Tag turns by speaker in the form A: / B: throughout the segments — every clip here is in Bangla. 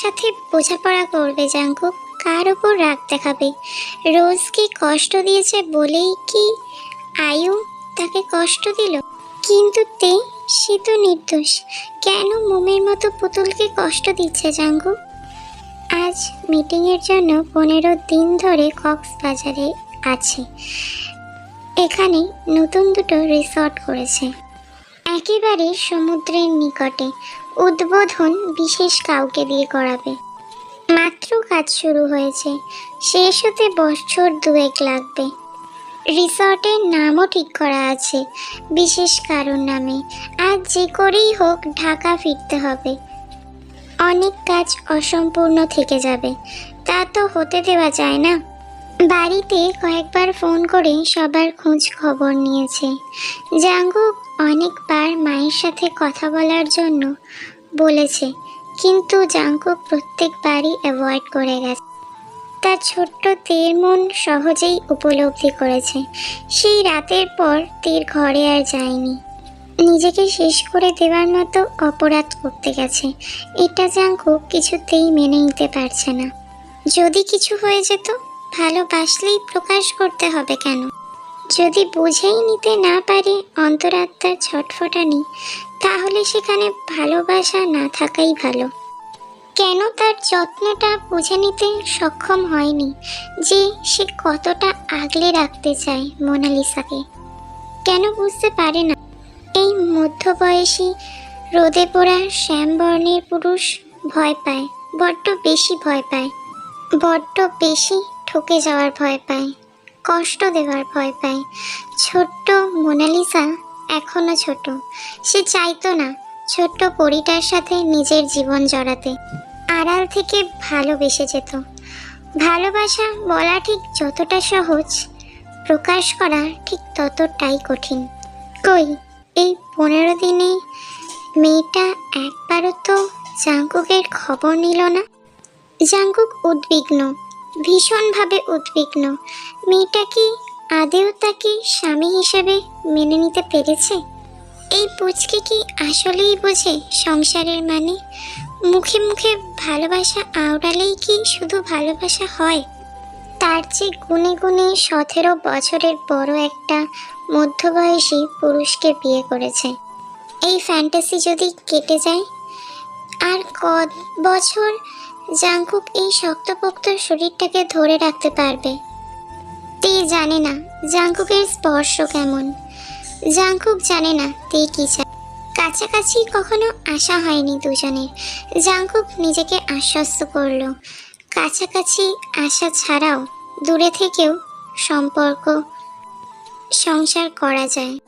A: সাথে বোঝাপড়া করবে, জাঙ্কুক। কার ওপর রাগ দেখাবে? রোজকে কষ্ট দিয়েছে বলেই কি আয়ু তাকে কষ্ট দিল? কিন্তু তে, সে তো নির্দোষ। কেন মোমের মতো পুতুলকে কষ্ট দিচ্ছে, জাঙ্কুক? আজ মিটিংয়ের জন্য পনেরো দিন ধরে কক্সবাজারে আছে। এখানে নতুন দুটো রিসর্ট করেছে। একেবারে সমুদ্রের নিকটে। উদ্বোধন বিশেষ কাউকে দিয়ে করাবে। মাত্র কাজ শুরু হয়েছে। শেষ হতে বছর দুয়েক লাগবে। রিসর্টের নামও ঠিক করা আছে, বিশেষ কারণ নামে। আর যে করেই হোক, ঢাকা ফিরতে হবে। অনেক কাজ অসম্পূর্ণ থেকে যাবে। তা তো হতে দেওয়া যায় না। বাড়িতে কয়েকবার ফোন করে সবার খোঁজ খবর নিয়েছে। জাঙ্গুক অনেকবার মায়ের সাথে কথা বলার জন্য বলেছে, কিন্তু জাঙ্কুক প্রত্যেকবারই অ্যাভয়েড করে গেছে। তার ছোট্ট তীর মন সহজেই উপলব্ধি করেছে। সেই রাতের পর তীর ঘরে আর যায়নি। নিজেকে শেষ করে দেওয়ার মতো অপরাধ করতে গেছে। এটা জাঙ্কুক কিছুতেই মেনে নিতে পারছে না। যদি কিছু হয়ে যেত ভালোবাসলেই প্রকাশ করতে হবে কেন? যদি বুঝেই নিতে না পারে অন্তরাত্মার ছটফটানি, তাহলে সেখানে ভালোবাসা না থাকাই ভালো। কেন তার যত্নটা বুঝে নিতে সক্ষম হয়নি যে সে কতটা আগলে রাখতে চায় মোনালিসাকে? কেন বুঝতে পারে না এই মধ্যবয়সী রোদে পোড়া শ্যামবর্ণের পুরুষ ভয় পায়, বড্ড বেশি ভয় পায়, বড্ড বেশি ঠকে যাওয়ার ভয় পায়, কষ্ট দেওয়ার ভয় পায়। ছোট্ট মোনালিসা এখনও ছোট। সে চাইতো না ছোট্ট পরিটার সাথে নিজের জীবন জড়াতে। আড়াল থেকে ভালোবেসে যেত। ভালোবাসা বলা ঠিক যতটা সহজ, প্রকাশ করা ঠিক ততটাই কঠিন। কই, এই পনেরো দিনে মেয়েটা একবারও তো জাঙ্কুকের খবর নিল না? জাঙ্কুক উদ্বিগ্ন। ভীষণভাবে উদ্বিগ্ন। মেয়েটা কি আদেও তাকে স্বামী হিসাবে মেনে নিতে পেরেছে? এই পুচকে কি আসলেই বোঝে সংসারের মানে? মুখে মুখে ভালোবাসা আওড়ালেই কি শুধু ভালোবাসা হয়? তার চেয়ে গুনে গুনে সতেরো বছরের বড় একটা মধ্যবয়সী পুরুষকে বিয়ে করেছে। এই ফ্যান্টাসি যদি কেটে যায়, আর কত বছর জাঙ্কুক এই শক্তপোক্ত শরীরটাকে ধরে রাখতে পারবে। তে জানে না জাঙ্কুকের স্পর্শ কেমন। জাঙ্কুক জানে না তে কি চায়। কাছাকাছি কখনো আসা হয়নি দুজনের। জাঙ্কুক নিজেকে আশ্বস্ত করল। কাছাকাছি আসা ছাড়াও দূরে থেকেও সম্পর্ক সংসার করা যায়।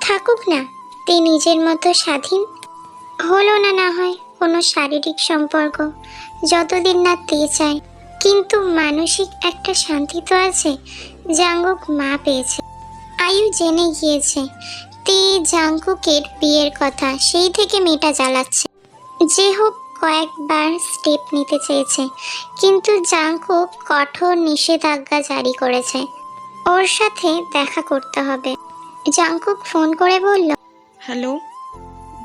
A: থাকুক না, তে নিজের মতো স্বাধীন হলো না না হয় কোনো শারীরিক সম্পর্ক, যতদিন না তে চায়। কিন্তু মানসিক একটা শান্তি তো আছে, জাঙ্গুক মা পেয়েছে। আয়ু জেনে গিয়েছে, তে জাঙ্কুকের বিয়ের কথা, সেই থেকে মেয়েটা জ্বালাচ্ছে। যে হোক কয়েকবার স্টেপ নিতে চেয়েছে, কিন্তু জাঙ্কুক কঠোর নিষেধাজ্ঞা জারি করেছে। ওর সাথে দেখা করতে হবে। জাঙ্কুক ফোন করে বলল,
B: হ্যালো,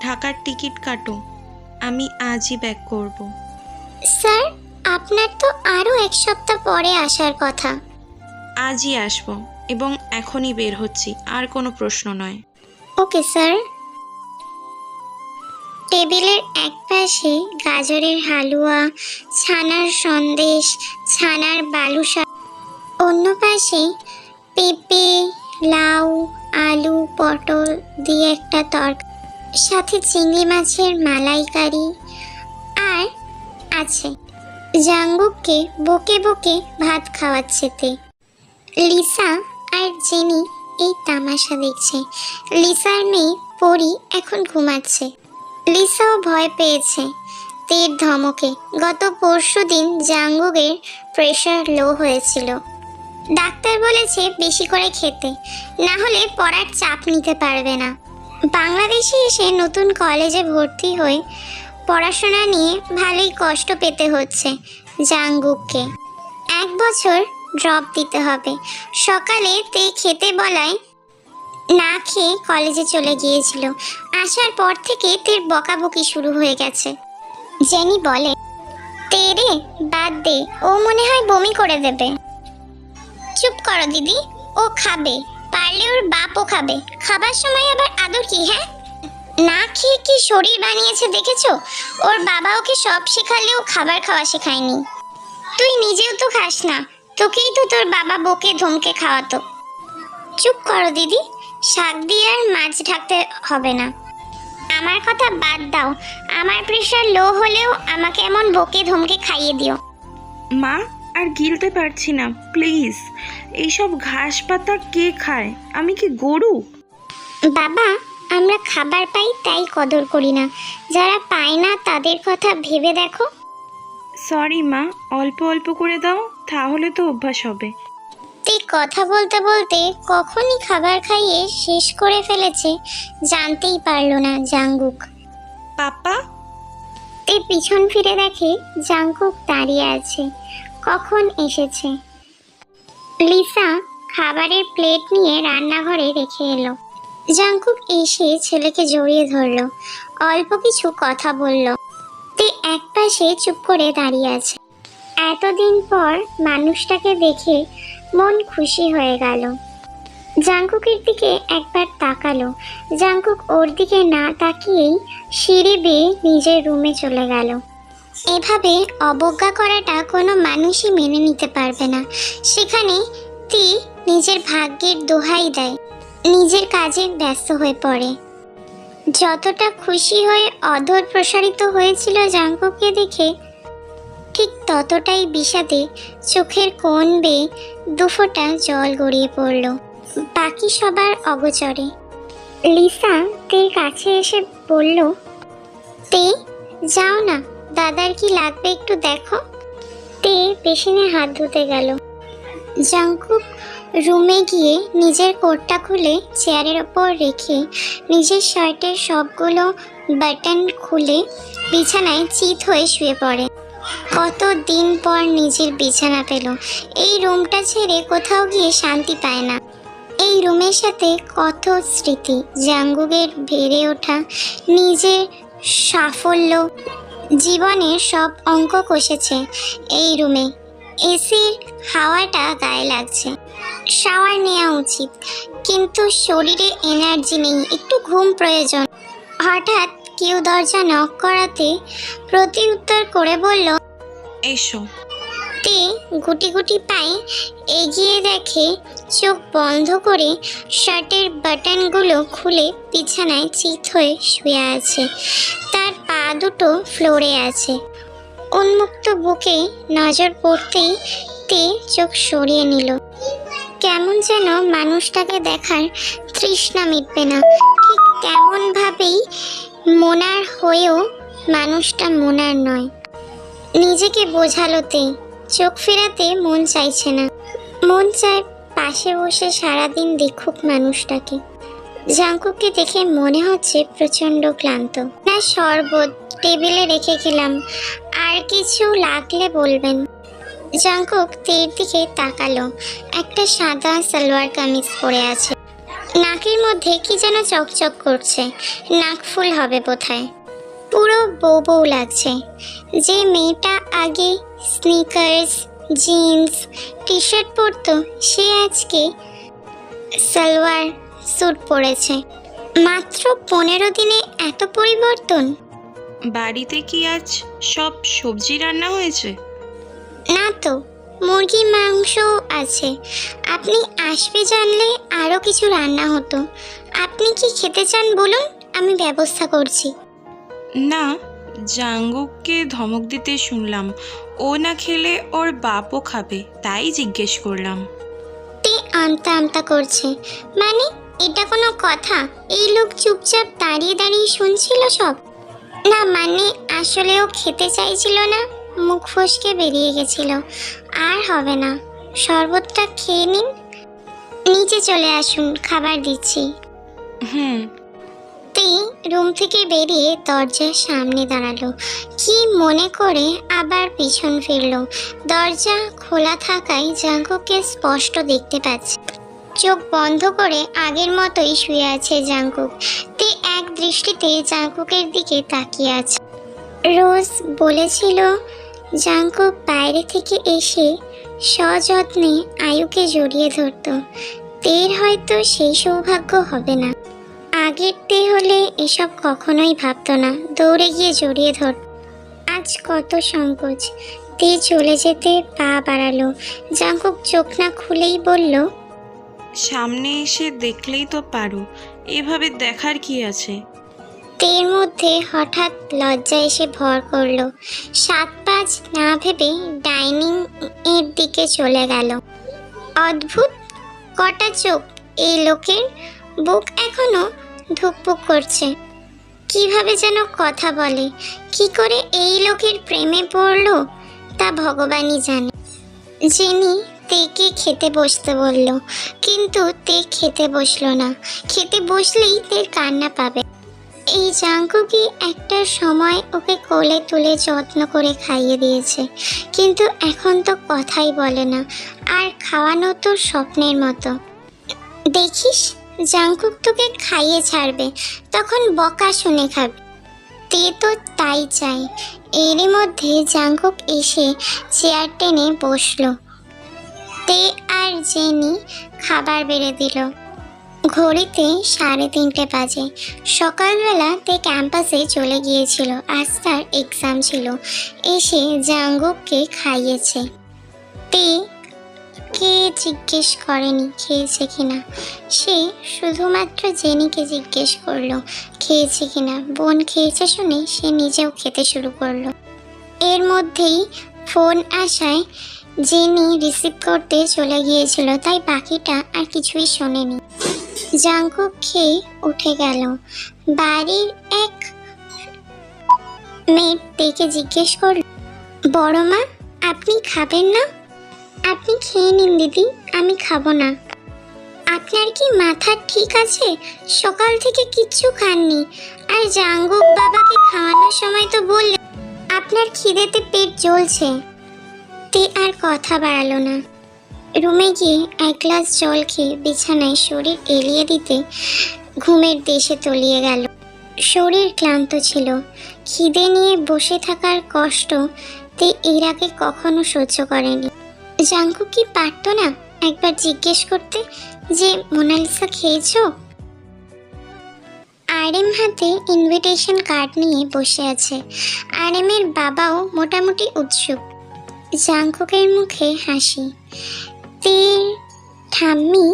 B: ঢাকার টিকিট কাটো। আমি আজই ব্যাক করব।
A: স্যার আপনার তো আরও এক সপ্তাহ পরে আসার কথা।
B: আজই আসব এবং এখনই বের হচ্ছি আর কোনো প্রশ্ন নয়।
A: Okay sir. টেবিলের এক পাশে গাজরের হালুয়া ছানার সন্দেশ ছানার বালুশা অন্য পাশে পেঁপে লাউ আলু পটল দিয়ে একটা তরক সাথে চিংড়ি মাছের মালাইকারি আর আছে জাঙ্গুককে বকে বকে ভাত খাওয়াচ্ছে তে। লিসা আর জেনি এই তামাশা দেখছে। লিসার মেয়ে পরি এখন ঘুমাচ্ছে। লিসাও ভয় পেয়েছে তের ধমকে। গত পরশু দিন জাঙ্গুকের প্রেশার লো হয়েছিল। ডাক্তার বলেছে বেশি করে খেতে। না হলে পড়ার চাপ নিতে পারবে না। বাংলাদেশে এসে নতুন কলেজে ভর্তি হয়ে পড়াশোনা নিয়ে ভালোই কষ্ট পেতে হচ্ছে জাঙ্গুককে। এক বছর ড্রপ দিতে হবে। সকালে তে খেতে বলায় না খেয়ে কলেজে চলে গিয়েছিল। আসার পর থেকে তের বকাবকি শুরু হয়ে গেছে। জেনি বলে, তে রে, বাদ দে, ও মনে হয় বমি করে দেবে। চুপ করো দিদি, ও খাবে। পারলে ওর বাপও খাবে। খাবার সময় আবার আদর কি হ্যাঁ? না খেয়ে কি শরীর বানিয়েছে দেখেছ? ওর বাবা ওকে সব শেখালেও খাবার খাওয়া শেখায়নি। তুই নিজেও তো খাস না, তোকেই তো তোর বাবা বকে ধমকে খাওয়াতো। চুপ করো দিদি, শাক দিয়ে আর মাছ ঢাকতে হবে না। আমার কথা বাদ দাও, আমার প্রেশার লো হলেও আমাকে এমন বকে ধমকে খাইয়ে দিও।
B: মা আর গিলতে পারছি না প্লিজ এইসব ঘাস পাতা কে খায়? আমি কি গরু?
A: বাবা আমরা খাবার পাই তাই কদর করি না। যারা পায় না তাদের কথা ভেবে দেখো।
B: সরি মা অল্প অল্প করে দাও তাহলে তো অভ্যাস হবে।
A: তুই কথা বলতে বলতে কখনই খাবার খাইয়ে শেষ করে ফেলেছে জানতেই পারল না জাঙ্গুক।
B: পাপা?
A: তে পিছন ফিরে দেখে জাঙ্কুক দাঁড়িয়ে আছে। কখন এসেছে? লিসা খাবারের প্লেট নিয়ে রান্নাঘরে রেখে এলো। জাঙ্কুক এসে ছেলেকে জড়িয়ে ধরলো। অল্প কিছু কথা বলল। তে এক পাশে চুপ করে দাঁড়িয়ে আছে। এতদিন পর মানুষটাকে দেখে মন খুশি হয়ে গেল। জাঙ্কুকের দিকে একবার তাকালো। জাঙ্কুক ওর দিকে না তাকিয়েই সিঁড়ি বেয়ে নিজের রুমে চলে গেল। এভাবে অবজ্ঞা করাটা কোনো মানুষই মেনে নিতে পারবে না। সেখানে তি নিজের ভাগ্যের দোহাই দেয়, নিজের কাজে ব্যস্ত হয়ে পড়ে। যতটা খুশি হয়ে অধর প্রসারিত হয়েছিল জাঙ্কুককে দেখে, ঠিক ততটাই বিষাদে চোখের কোণ বেয়ে দুফোঁটা জল গড়িয়ে পড়ল। বাকি সবার অগচরে। লিসা তের কাছে এসে বলল তে যাও না। দাদার কি লাগবে একটু দেখো। তে পেশিনে হাত ধুতে গেল। জাঙ্কুক রুমে গিয়ে নিজের কোটটা খুলে চেয়ারের ওপর রেখে নিজের শার্টের সবগুলো বাটন খুলে বিছানায় চিত হয়ে শুয়ে পড়ে। কত দিন পর নিজের বিছানা পেল। এই রুমটা ছেড়ে কোথাও গিয়ে শান্তি পায় না। এই রুমের সাথে কত স্মৃতি। জাঙ্গুকের বেড়ে ওঠা, নিজের সাফল্য জীবনের সব অঙ্ক কষেছে এই রুমে। এসির হাওয়াটা গায়ে লাগছে। শাওয়ার নেওয়া উচিত কিন্তু শরীরে এনার্জি নেই একটু ঘুম প্রয়োজন। হঠাৎ কেউ দরজা নক করাতে প্রতি উত্তর করে বলল
B: এসো।
A: তে গুটি গুটি পায়ে এগিয়ে দেখে চোখ বন্ধ করে শার্টের বাটনগুলো খুলে বিছানায় চিত হয়ে শুয়ে আছে। তার পা দুটো ফ্লোরে আছে। উন্মুক্ত বুকে নজর পড়তেই তে চোখ সরিয়ে নিল। কেমন যেন মানুষটাকে দেখার তৃষ্ণা মিটবে না। ঠিক তেমনভাবেই মোনার হয়েও মানুষটা মোনার নয়। নিজেকে বোঝালোতে চোখ ফেরাতে মন চাইছে না। মন চায় পাশে বসে সারাদিন দেখুক মানুষটাকে। জাঙ্কুককে দেখে মনে হচ্ছে প্রচণ্ড ক্লান্ত। না, শরবত টেবিলে রেখে গেলাম। আর কিছু লাগলে বলবেন। জাঙ্কুক তীর দিকে তাকালো। একটা সাদা সালোয়ার কামিজ পরে আছে। নাকের মধ্যে কি যেন চকচক করছে। নাক ফুল হবে বোধহয়। পুরো বউ বউ লাগছে। যে মেয়েটা আগে স্নিকার্স জিন্স টি শার্ট পরতো, সে আজকে সালোয়ার স্যুট পরেছে। মাত্র পনেরো দিনে এত পরিবর্তন।
B: বাড়িতে কি আজ সব সবজি রান্না হয়েছে?
A: না তো মুরগি মাংস আছে। আপনি আসবে জানলে আরও কিছু রান্না হতো। আপনি কি খেতে চান বলুন আমি ব্যবস্থা করছি।
B: না জাঙ্গুককে ধমক দিতে শুনলাম। ও না খেলে ওর বাপও খাবে তাই জিজ্ঞেস করলাম।
A: তে আমতা আমতা করছে। মানে এটা কোনো কথা। এই লোক চুপচাপ দাঁড়িয়ে দাঁড়িয়ে শুনছিল সব। না মানে আসলেও খেতে চাইছিল না মুখ ফসকে বেরিয়ে গেছিল। আর হবে না শরবতটা খেয়ে নিন। নিচে চলে আসুন খাবার দিচ্ছি।
B: হুম।
A: তে রুম থেকে বেরিয়ে দরজার সামনে দাঁড়াল। কি মনে করে আবার পিছন ফিরল। দরজা খোলা থাকায় জাঙ্কুককে স্পষ্ট দেখতে পাচ্ছে। চোখ বন্ধ করে আগের মতোই শুয়ে আছে জাঙ্কুক তে এক দৃষ্টিতে জাঙ্কুকের দিকে তাকিয়ে আছে। রোজ বলেছিল জাঙ্কুক বাইরে থেকে এসে সযত্নে আয়ুকে জড়িয়ে ধরতো। তের হয়তো সেই সৌভাগ্য হবে না। আগের তে হলে এসব কখনোই ভাবতো না, দৌড়ে গিয়ে জড়িয়ে ধর আজ কত সংকোচ। তে চলে যেতে পা বাড়ালো। জাঙ্কুক চোখ না খুলেই বলল
B: সামনে এসে দেখলেই তো পারো। এভাবে দেখার কি আছে?
A: তের মধ্যে হঠাৎ লজ্জা এসে ভর করল। সাত পাঁচ না ভেবে ডাইনিং এর দিকে চলে গেল। অদ্ভুত কটা চোখ এই লোকের। বুক এখনও ধুকপুক করছে। কীভাবে যেন কথা বলে। কি করে এই লোকের প্রেমে পড়ল তা ভগবানই জানে। জেনি তেকে খেতে বসতে বলল, কিন্তু তে খেতে বসল না। খেতে বসলেই তের কান্না পাবে। এই জাঙ্কুকি একটা সময় ওকে কোলে তুলে যত্ন করে খাইয়ে দিয়েছে। কিন্তু এখন তো কথাই বলে না। আর খাওয়ানো তো স্বপ্নের মতো। দেখিস জাঙ্কুক তোকে খাইয়ে ছাড়বে। তখন বকা শুনে খাবে। তে তো তাই চাই এরই মধ্যে জাঙ্কুক এসে চেয়ার টেনে বসল। তে আর জেনি খাবার বেড়ে দিল। ঘড়িতে সাড়ে তিনটে বাজে। সকালবেলা তে ক্যাম্পাসে চলে গিয়েছিল। আজ তার এক্সাম ছিল। এসে জাঙ্গুককে খাইয়েছে। তে কে জিজ্ঞেস করেনি, খেয়েছে কিনা? সে শুধুমাত্র জেনিকে জিজ্ঞেস করল, খেয়েছে কিনা? বোন খেয়েছে শুনে সে নিজেও খেতে শুরু করল। এর মধ্যেই ফোন আসায় জেনি রিসিভ করতে চলে গিয়েছিল, তাই পাখিটা আর কিছুই শোনেনি। জাঙ্কুক খেয়ে উঠে গেল। বাড়ির এক মেয়ে দেখে জিজ্ঞেস করল, বড় মা, আপনি খাবেন না? আপনি খেয়ে নিন দিদি, আমি খাব না। আপনার কি মাথা ঠিক আছে? সকাল থেকে কিচ্ছু খাননি। আর জাঙ্গুক বাবাকে খাওয়ানোর সময় তো বললেন আপনার খিদেতে পেট জ্বলছে। তে আর কথা বাড়ালো না। রুমে গিয়ে এক গ্লাস জল খেয়ে বিছানায় শরীর এলিয়ে দিতে ঘুমের দেশে তলিয়ে গেল। শরীর ক্লান্ত ছিল। খিদে নিয়ে বসে থাকার কষ্ট তে আগে কখনো সহ্য করেনি। জাঙ্কু কি পারতো না একবার জিজ্ঞেস করতে যে, মোনালিসা খেয়েছো? আরএম হাতে ইনভিটেশন কার্ড নিয়ে বসে আছে। আরএমের বাবাও মোটামুটি উৎসুক। জাঙ্কুকের মুখে হাসি। তীর ঠাম্মি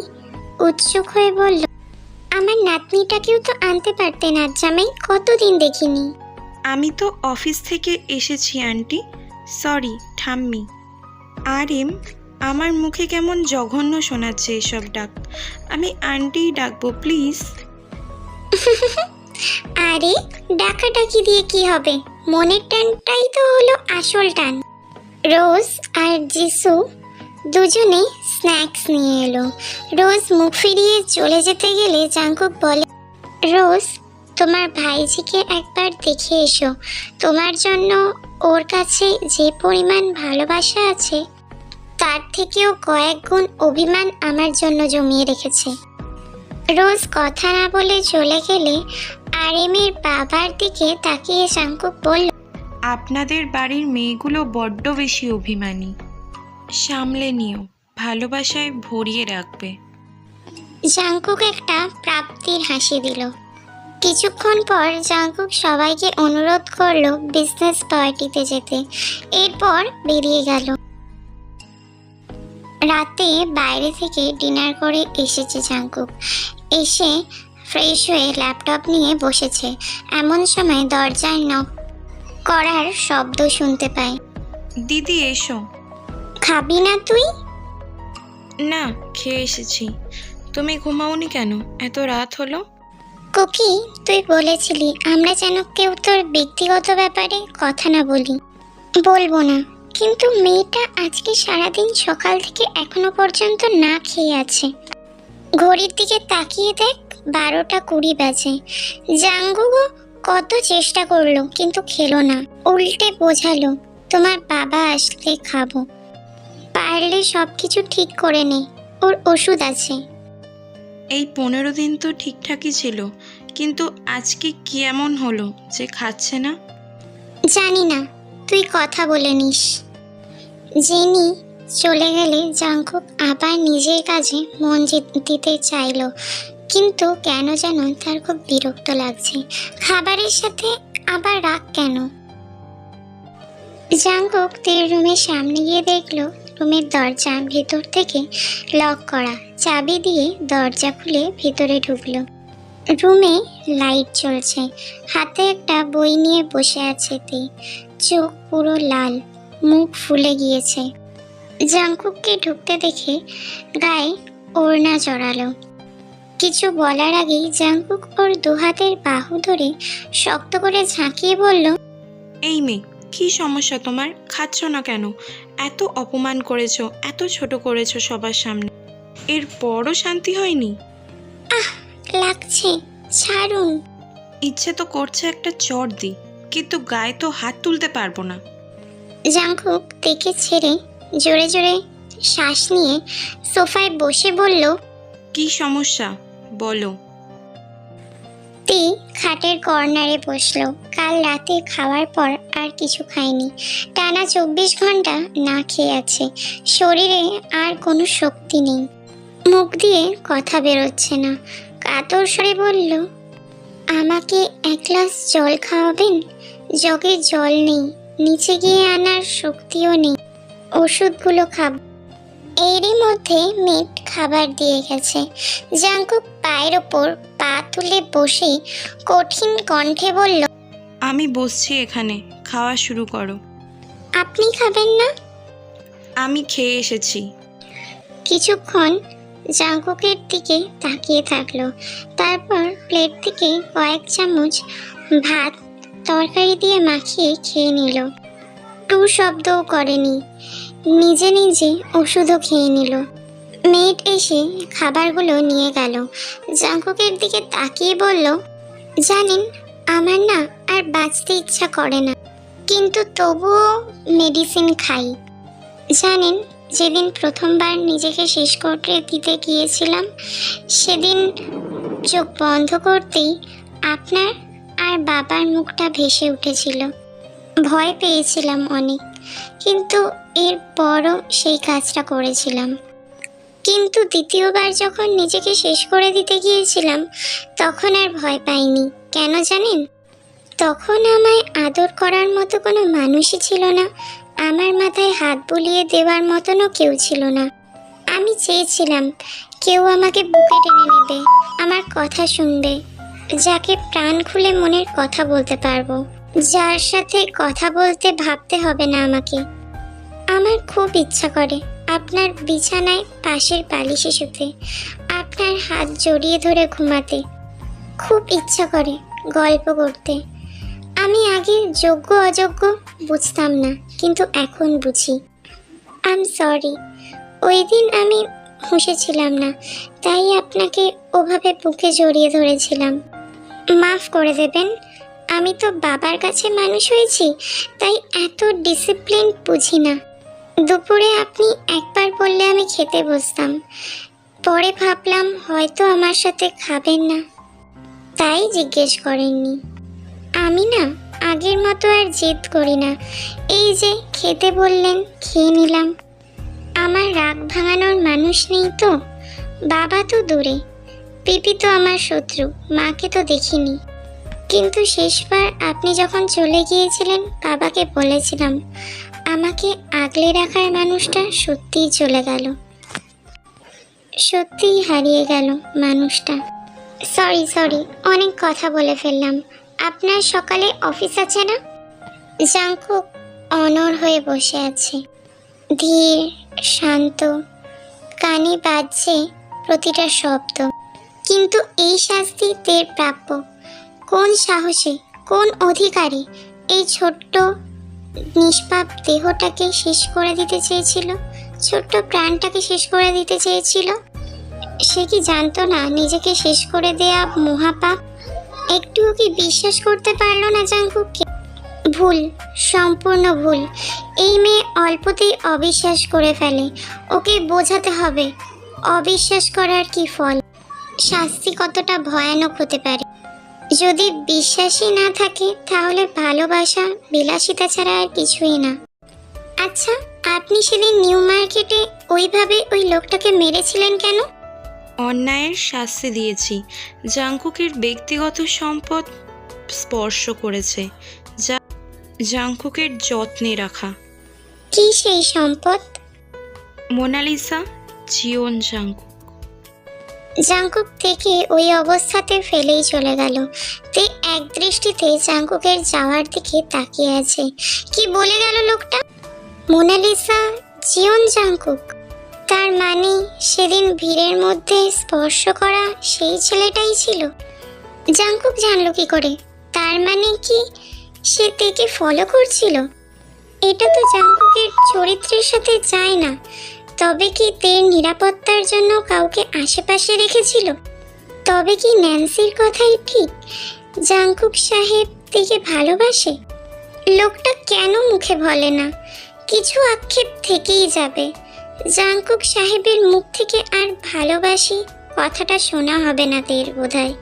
A: উৎসুক হয়ে বলল আমার নাতনিটাকেও তো আনতে পারতেন আজ জামাই কতদিন দেখিনি?
B: আমি তো অফিস থেকে এসেছি আন্টি। সরি ঠাম্মি। আর এম আমার মুখে কেমন জঘন্য শোনাচ্ছে এসব ডাক। আমি আন্টিই ডাকবো প্লিজ।
A: আরে ডাকাডাকি দিয়ে কি হবে? মনের টানটাই তো হলো আসল টান। রোজ আর জিসু দুজনে স্ন্যাক্স নিয়ে এলো। রোজ মুখ ফিরিয়ে চলে যেতে গেলে জাঙ্কুক বলে, রোজ, তোমার ভাইজিকে একবার দেখে এসো। তোমার জন্য ওর কাছে যে পরিমাণ ভালোবাসা আছে, তার থেকেও কয়েক গুণ অভিমান আমার জন্য জমিয়ে রেখেছে। রোজ কথা না বলে চলে গেলে আর আরেমের বাবার দিকে তাকিয়ে শাঙ্কুক বলল
B: আপনাদের বাড়ির মেয়েগুলো বড্ড বেশি অভিমানী। সামলে নিও, ভালোবাসায় ভরিয়ে রাখবে।
A: জাঙ্কুক একটা প্রাপ্তির হাসি দিল। কিছুক্ষণ পর জাঙ্কুক সবাইকে অনুরোধ করল বিজনেস পার্টিতে যেতে। এরপর বেরিয়ে গেল। রাতে বাইরে থেকে ডিনার করে এসেছে জাঙ্কুক। এসে ফ্রেশ হয়ে ল্যাপটপ নিয়ে বসেছে। এমন সময় দরজায় নক করার শব্দ শুনতে পাই।
B: দিদি এসো।
A: খাবি না তুই?
B: না খেয়ে এসেছি। তুমি ঘুমাওনি কেন? এত রাত হলো।
A: কুকি তুই বলেছিলি আমরা যেন কেউ তোর ব্যক্তিগত ব্যাপারে কথা না বলি। বলব না কিন্তু মেয়েটা আজকে সারাদিন সকাল থেকে এখনও পর্যন্ত না খেয়ে আছে। ঘড়ির দিকে তাকিয়ে দেখ বারোটা কুড়ি বাজে। জাঙ্গুগো কত চেষ্টা করল কিন্তু খেলো না। উল্টে বোঝালো তোমার বাবা আসলে খাব। পারলে সব কিছু ঠিক করে নে ওর ওষুধ আছে।
B: এই পনেরো দিন তো ঠিকঠাকই ছিল কিন্তু আজকে কি এমন হলো যে খাচ্ছে না?
A: জানি না তুই কথা বলে নিস। জেনি চলে গেলে জাংকুক আবার নিজের কাজে মন দিতে চাইলো। কিন্তু কেন যেন তার খুব বিরক্ত লাগছে। খাবারের সাথে আবার রাগ কেন? জাংকুক তের রুমের সামনে গিয়ে দেখল, রুমের দরজা ভেতর থেকে লক করা। চাবি দিয়ে দরজা খুলে ভেতরে ঢুকলো। রুমে লাইট জ্বলছে। হাতে একটা বই নিয়ে বসে আছে তে। চোখ পুরো লাল, মুখ ফুলে গিয়েছে। জাংকুককে ঢুকতে দেখে গায়ে ওড়না জড়ালো। কিছু বলার আগেই জাংকুক ওর দুহাতের বাহু ধরে শক্ত করে ঝাঁকিয়ে বলল
B: এই মেয়ে কি সমস্যা তোমার? খাচ্ছ না কেন? এত অপমান করেছ এত ছোট করেছ সবার সামনে। এর বড় শান্তি হয়নি?
A: আহ লাগছে ছাড়ুন।
B: ইচ্ছে তো করছে একটা চট দি কিন্তু গায়ে তো হাত তুলতে পারব না।
A: জাংকুক দেখে ছেড়ে জোরে জোরে শ্বাস নিয়ে সোফায় বসে বলল
B: কি সমস্যা? বলো।
A: তি খাটের কর্নারে বসল। কাল রাতে খাওয়ার পর আর কিছু খায়নি। টানা চব্বিশ ঘণ্টা না খেয়ে আছে। শরীরে আর কোনো শক্তি নেই। মুখ দিয়ে কথা বেরোচ্ছে না। কাতর স্বরে বলল, আমাকে এক গ্লাস জল খাওয়াবেন? জগে জল নেই। নিচে গিয়ে আনার শক্তিও নেই। ওষুধগুলো খাব। এরই মধ্যে মেট খাবার দিয়ে গেছে। জাঙ্কুক পায়ের ওপর পা তুলে বসে কঠিন কণ্ঠে বলল
B: আমি বসছি এখানে খাওয়া শুরু করো।
A: আপনি খাবেন না?
B: আমি খেয়ে এসেছি।
A: কিছুক্ষণ জাঙ্কুকের দিকে তাকিয়ে থাকল। তারপর প্লেট থেকে কয়েক চামচ ভাত তরকারি দিয়ে মাখিয়ে খেয়ে নিল। টু শব্দও করেনি। নিজে নিজে ওষুধও খেয়ে নিল। মেয়েট এসে খাবারগুলো নিয়ে গেল। জাঙ্কুকের দিকে তাকিয়ে বলল, জানেন, আমার না আর বাঁচতে ইচ্ছা করে না, কিন্তু তবুও মেডিসিন খাই। জানেন, যেদিন প্রথমবার নিজেকে শেষ করতে দিতে গিয়েছিলাম, সেদিন চোখ বন্ধ করতেই আপনার আর বাবার মুখটা ভেসে উঠেছিল। ভয় পেয়েছিলাম অনেক, কিন্তু এর পরও সেই কাজটা করেছিলাম। কিন্তু দ্বিতীয়বার যখন নিজেকে শেষ করে দিতে গিয়েছিলাম, তখন আর ভয় পাইনি। কেন জানেন? তখন আমায় আদর করার মতো কোনো মানুষই ছিল না। আমার মাথায় হাত বুলিয়ে দেওয়ার মতনও কেউ ছিল না। আমি চেয়েছিলাম, কেউ আমাকে বুকে টেনে নেবে, আমার কথা শুনবে, যাকে প্রাণ খুলে মনের কথা বলতে পারব। যার সাথে কথা বলতে ভাবতে হবে না আমাকে। আমার খুব ইচ্ছা করে। আপনার বিছানায় পাশের বালিশে শুতে, আপনার হাত জড়িয়ে ধরে ঘুমাতে। খুব ইচ্ছা করে গল্প করতে। আমি আগে যোগ্য, অযোগ্য বুঝতাম না, কিন্তু এখন বুঝি। আম সরি ওই দিন আমি হুঁশেছিলাম না, তাই আপনাকে ওভাবে বুকে জড়িয়ে ধরেছিলাম। মাফ করে দেবেন, আমি তো বাবার কাছে মানুষ হয়েছি, তাই এত ডিসিপ্লিন বুঝি না। দুপুরে আপনি একবার বললে আমি খেতে বসতাম। পরে ভাবলাম হয়তো আমার সাথে খাবেন না। তাই জিজ্ঞেস করেননি। আমি না, আগের মতো আর জেদ করি না। এই যে খেতে বললেন, খেয়ে নিলাম। আমার রাগ ভাঙানোর মানুষ নেই তো। বাবা তো দূরে। পিপি তো আমার শত্রু, মাকে তো দেখিনি। কিন্তু শেষবার আপনি যখন চলে গিয়েছিলেন, বাবাকে বলেছিলাম আমাকে আগলে রাখার মানুষটা সত্যিই চলে গেল। সত্যিই হারিয়ে গেল মানুষটা। সরি সরি অনেক কথা বলে ফেললাম। আপনার সকালে অফিস আছে না? জাংকুক অনর হয়ে বসে আছে। ধীর, শান্ত, কানে বাজছে প্রতিটা শব্দ। কিন্তু এই শাস্তি তের প্রাপ্য। কোন সাহসে, কোন অধিকারী এই ছোট্ট নিষ্পাপ দেহটাকে শেষ করে দিতে চেয়েছিল, ছোট্ট প্রাণটাকে শেষ করে দিতে চেয়েছিল। সে কি জানতো না নিজেকে শেষ করে দেয়া মহাপাপ? একটুও কি বিশ্বাস করতে পারল না জাঙ্কুককে ভুল, সম্পূর্ণ ভুল। এই মেয়ে অল্পতেই অবিশ্বাস করে ফেলে। ওকে বোঝাতে হবে, অবিশ্বাস করার কি ফল? শাস্তি কতটা ভয়ানক হতে পারে? যদি বিশ্বাসই না থাকে তাহলে ভালোবাসা বিলাসিতা ছাড়া আর কিছুই না। আচ্ছা আপনি সেদিন নিউ মার্কেটে ওইভাবে ওই লোকটাকে মেরেছিলেন কেন?
B: অন্যায়ের শাস্তি দিয়েছি। জাংকুকের ব্যক্তিগত সম্পদ স্পর্শ করেছে। যা জাংকুকের যত্নে রাখা।
A: কি সেই সম্পদ?
B: মোনালিসা জিওন জাংকুক
A: জাঙ্কুক থেকে ওই অবস্থাতে ফেলেই চলে গেল। তে এক দৃষ্টিতে জাঙ্কুকের যাওয়ার দিকে তাকিয়ে আছে। কি বলে গেল লোকটা? Mona Lisa, Jeon Jungkook. তার মানে সেদিন ভিড়ের মধ্যে স্পর্শ করা সেই ছেলেটাই ছিল। জাঙ্কুক জানলো কি করে? তার মানে কি সে তেকে ফলো করছিল? এটা তো জাঙ্কুকের চরিত্রের সাথে যায় না। তবে কি তের নিরাপত্তার জন্য কাউকে আশেপাশে রেখেছিল? তবে কি ন্যান্সির কথাই ঠিক? জাংকুক সাহেব তেকে ভালোবাসে? লোকটা কেন মুখে বলে না? কিছু আক্ষেপ থেকেই যাবে। জাংকুক সাহেবের মুখ থেকে আর ভালোবাসি কথাটা শোনা হবে না তের বোধহয়।